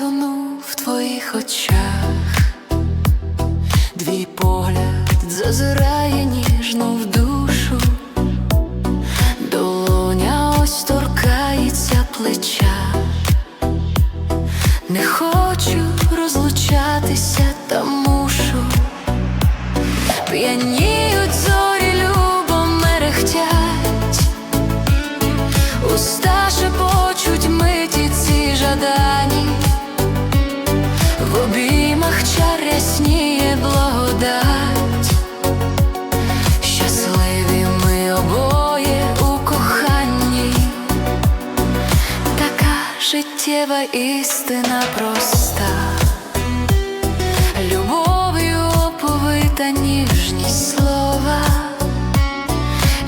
тону в твоїх очах, двій погляд зазирає ніжно в дух. життєва істина проста, любов'ю оповита ніжність слова,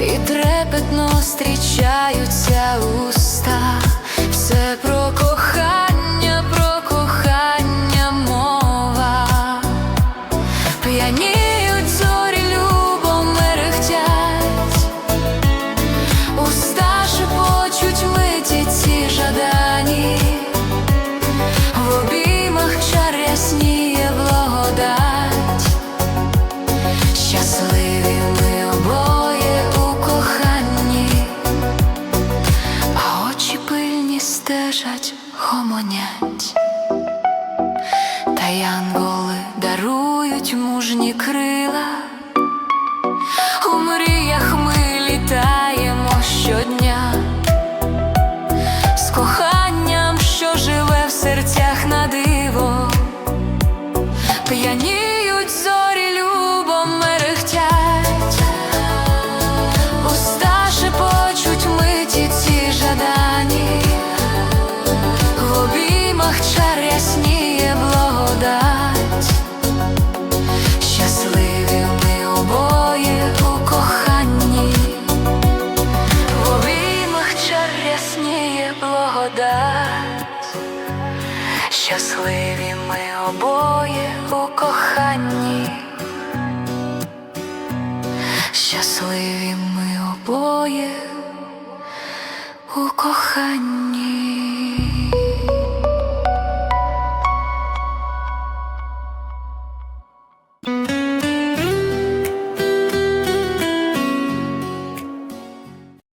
і трепетно зустрічаються уста. брешать, гомонять, та янголи дарують мужні крила. Сніє благодать, щасливі ми обоє у коханні, щасливі ми обоє у коханні.